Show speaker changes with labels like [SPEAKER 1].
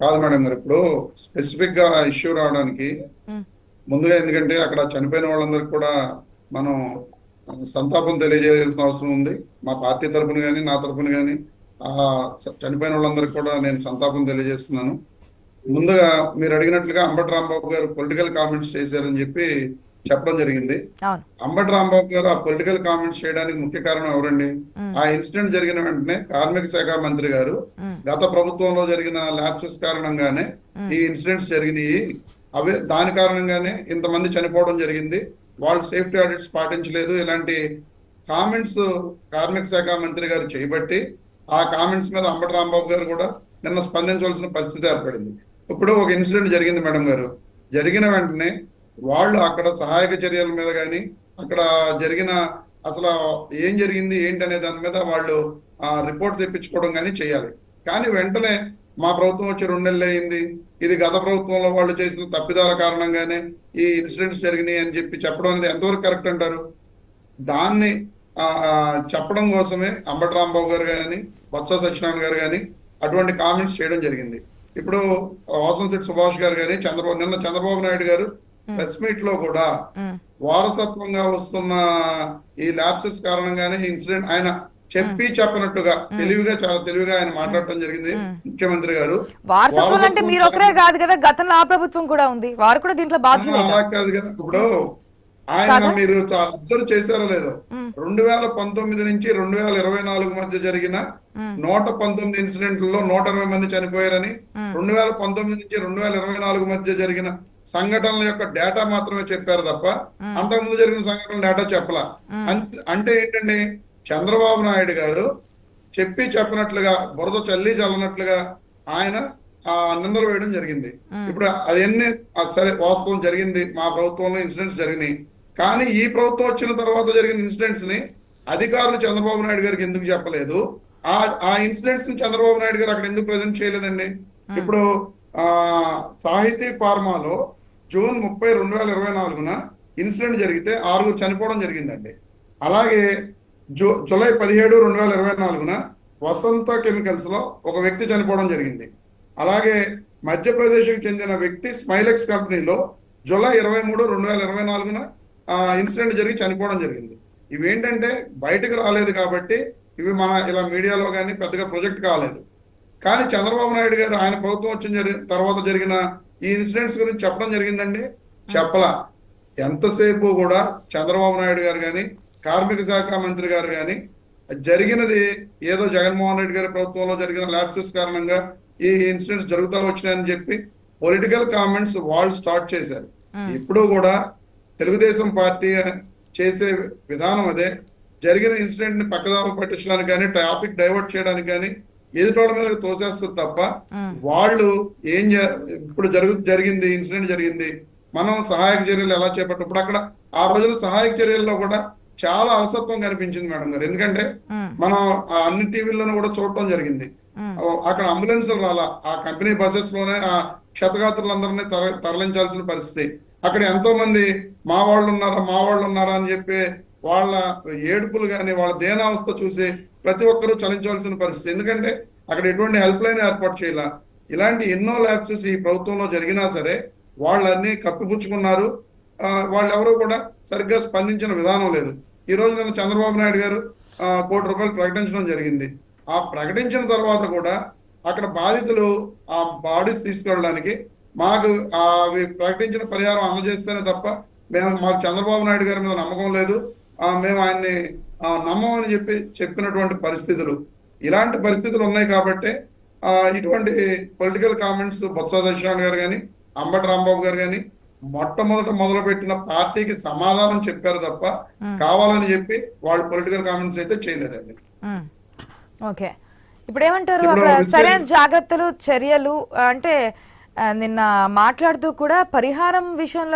[SPEAKER 1] కాదు మేడం గారు ఇప్పుడు స్పెసిఫిక్గా ఇష్యూ రావడానికి ముందుగా ఎందుకంటే అక్కడ చనిపోయిన వాళ్ళందరికీ కూడా మనం సంతాపం తెలియజేయాల్సిన అవసరం ఉంది. మా పార్టీ తరపున కానీ నా తరపున కానీ ఆ చనిపోయిన వాళ్ళందరికీ కూడా నేను సంతాపం తెలియజేస్తున్నాను. ముందుగా మీరు అడిగినట్లుగా అంబటి రాంబాబు గారు పొలిటికల్ కామెంట్స్ చేశారని చెప్పి చెప్పడం జరిగింది. అంబటి రాంబాబు గారు ఆ పొలిటికల్ కామెంట్స్ చేయడానికి ముఖ్య కారణం ఎవరండి. ఆ ఇన్సిడెంట్ జరిగిన వెంటనే కార్మిక శాఖ మంత్రి గారు. గత ప్రభుత్వంలో జరిగిన ల్యాప్సెస్ కారణంగానే ఈ ఇన్సిడెంట్స్ జరిగినాయి. అవే దాని కారణంగానే ఇంతమంది చనిపోవడం జరిగింది. వాళ్ళు సేఫ్టీ ఆడిట్స్ పాటించలేదు. ఇలాంటి కామెంట్స్ కార్మిక శాఖ మంత్రి గారు చేయబట్టి ఆ కామెంట్స్ మీద అంబటి రాంబాబు గారు కూడా నిన్న స్పందించవలసిన పరిస్థితి ఏర్పడింది. ఇప్పుడు ఒక ఇన్సిడెంట్ జరిగింది మేడం గారు. జరిగిన వెంటనే వాళ్ళు అక్కడ సహాయక చర్యల మీద కానీ అక్కడ జరిగిన అసలు ఏం జరిగింది ఏంటి అనే దాని మీద వాళ్ళు రిపోర్ట్ తెప్పించుకోవడం కానీ చేయాలి. కానీ వెంటనే మా ప్రభుత్వం వచ్చి రెండు నెలలు అయింది. ఇది గత ప్రభుత్వంలో వాళ్ళు చేసిన తప్పిదాల కారణంగానే ఈ ఇన్సిడెంట్స్ జరిగినాయి అని చెప్పి చెప్పడం అనేది ఎంతవరకు కరెక్ట్ అంటారు? దాన్ని చెప్పడం కోసమే అంబటి రాంబాబు గారు కానీ బొత్స సత్యనారాయణ గారు కానీ అటువంటి కామెంట్స్ చేయడం జరిగింది. ఇప్పుడు వాసంశెట్టి సుభాష్ గారు కానీ చంద్రబాబు నిన్న చంద్రబాబు నాయుడు గారు ప్రెస్ మీట్లో కూడా వారసత్వంగా వస్తున్న ఈ ల్యాప్సెస్ కారణంగానే ఇన్సిడెంట్ ఆయన చెప్పి చెప్పనట్టుగా తెలివిగా చాలా తెలివిగా ఆయన మాట్లాడటం జరిగింది ముఖ్యమంత్రి గారు.
[SPEAKER 2] వారసత్వం అంటే మీరు ఒకరే కాదు కదా గతంలో ఆ ప్రభుత్వం కూడా ఉంది. వారు కూడా దీంట్లో బాధ్యులే
[SPEAKER 1] అలా కాదు కదా. ఇప్పుడు ఆయన మీరు అబ్జర్వ్ చేశారో లేదో రెండు వేల పంతొమ్మిది నుంచి రెండు వేల ఇరవై నాలుగు మధ్య జరిగిన నూట పంతొమ్మిది ఇన్సిడెంట్లలో నూట ఇరవై మంది చనిపోయారని రెండు వేల పంతొమ్మిది నుంచి రెండు వేల ఇరవై నాలుగు మధ్య జరిగిన సంఘటనల యొక్క డేటా మాత్రమే చెప్పారు తప్ప అంతకుముందు జరిగిన సంఘటనల డేటా చెప్పలా. అంటే ఏంటండి? చంద్రబాబు నాయుడు గారు చెప్పి చెప్పినట్లుగా బురద చల్లి చల్లనట్లుగా ఆయన నిందలు వేయడం జరిగింది. ఇప్పుడు అవన్నీ సరే వాస్తవం జరిగింది మా ప్రభుత్వంలో ఇన్సిడెంట్స్ జరిగినాయి. కానీ ఈ ప్రభుత్వం వచ్చిన తర్వాత జరిగిన ఇన్సిడెంట్స్ని అధికారులు చంద్రబాబు నాయుడు గారికి ఎందుకు చెప్పలేదు? ఆ ఆ ఇన్సిడెంట్స్ని చంద్రబాబు నాయుడు గారు అక్కడ ఎందుకు ప్రజెంట్ చేయలేదండి? ఇప్పుడు ఆ సాహితీ ఫార్మాలో జూన్ ముప్పై రెండు వేల ఇరవై నాలుగున ఇన్సిడెంట్ జరిగితే ఆరుగురు చనిపోవడం జరిగిందండి. అలాగే జూ జూలై పదిహేడు రెండు వేల ఇరవై నాలుగున వసంత కెమికల్స్లో ఒక వ్యక్తి చనిపోవడం జరిగింది. అలాగే మధ్యప్రదేశ్కి చెందిన వ్యక్తి స్మైలెక్స్ కంపెనీలో జూలై ఇరవై మూడు రెండు వేల ఇరవై నాలుగున ఇన్సిడెంట్ జరిగి చనిపోవడం జరిగింది. ఇవేంటంటే బయటకు రాలేదు కాబట్టి ఇవి మన ఇలా మీడియాలో కానీ పెద్దగా ప్రొజెక్ట్ కాలేదు. కానీ చంద్రబాబు నాయుడు గారు ఆయన ప్రభుత్వం వచ్చిన జరి- తర్వాత జరిగిన ఈ ఇన్సిడెంట్స్ గురించి చెప్పడం జరిగిందండి. చెప్పలా. ఎంతసేపు కూడా చంద్రబాబు నాయుడు గారు కానీ కార్మిక శాఖ మంత్రి గారు కానీ జరిగినది ఏదో జగన్మోహన్ రెడ్డి గారి ప్రభుత్వంలో జరిగిన ల్యాప్సెస్ కారణంగా ఈ ఇన్సిడెంట్స్ జరుగుతూ వచ్చినాయని చెప్పి పొలిటికల్ కామెంట్స్ వాళ్ళు స్టార్ట్ చేశారు. ఇప్పుడు కూడా తెలుగుదేశం పార్టీ చేసే విధానం అదే. జరిగిన ఇన్సిడెంట్ని పక్కదారి పట్టించడానికి కానీ టాపిక్ డైవర్ట్ చేయడానికి కానీ ఎదుటోళ్ళ మీద తోసేస్తుంది తప్ప వాళ్ళు ఏం ఇప్పుడు జరుగు జరిగింది ఇన్సిడెంట్ జరిగింది మనం సహాయక చర్యలు ఎలా చేపట్టు? ఇప్పుడు అక్కడ ఆ రోజున సహాయక చర్యల్లో కూడా చాలా అలసత్వం కనిపించింది మేడం గారు. ఎందుకంటే మనం ఆ అన్ని టీవీల్లోనూ కూడా చూడటం జరిగింది. అక్కడ అంబులెన్స్ రాలా. ఆ కంపెనీ బస్సెస్లోనే ఆ క్షతగాత్రులందరినీ తర తరలించాల్సిన పరిస్థితి. అక్కడ ఎంతో మంది మా వాళ్ళు ఉన్నారా మా వాళ్ళు ఉన్నారా అని చెప్పి వాళ్ళ ఏడుపులు కానీ వాళ్ళ దేనావస్థ చూసి ప్రతి ఒక్కరూ చలించవలసిన పరిస్థితి. ఎందుకంటే అక్కడ ఎటువంటి హెల్ప్ లైన్ ఏర్పాటు చేయాల. ఇలాంటి ఎన్నో ల్యాబ్సెస్ ఈ ప్రభుత్వంలో జరిగినా సరే వాళ్ళన్ని కప్పిపుచ్చుకున్నారు. ఆ, వాళ్ళెవరూ కూడా సరిగ్గా స్పందించిన విధానం లేదు. ఈ రోజు నిన్న చంద్రబాబు నాయుడు గారు కోటి రూపాయలు ప్రకటించడం జరిగింది. ఆ ప్రకటించిన తర్వాత కూడా అక్కడ బాధితులు ఆ బాడీస్ తీసుకెళ్ళడానికి మాకు అవి ప్రకటించిన పరిహారం అందజేస్తేనే తప్ప మేము మాకు చంద్రబాబు నాయుడు గారి మీద నమ్మకం లేదు. మేము ఆయన్ని నమ్మమని చెప్పి చెప్పినటువంటి పరిస్థితులు. ఇలాంటి పరిస్థితులు ఉన్నాయి కాబట్టి ఇటువంటి పొలిటికల్ కామెంట్స్ బొత్స సత్యనారాయణ గారు కానీ అంబటి రాంబాబు గారు కానీ మొట్టమొదట మొదలు పెట్టిన పార్టీకి సమాధానం చెప్పారు తప్ప కావాలని చెప్పి వాళ్ళు పొలిటికల్ కామెంట్స్ అయితే చేయలేదండి.
[SPEAKER 2] ఓకే. ఇప్పుడు ఏమంటారు సరైన జాగ్రత్తలు చర్యలు అంటే నిన్న మాట్లాడుతూ కూడా పరిహారం విషయంలో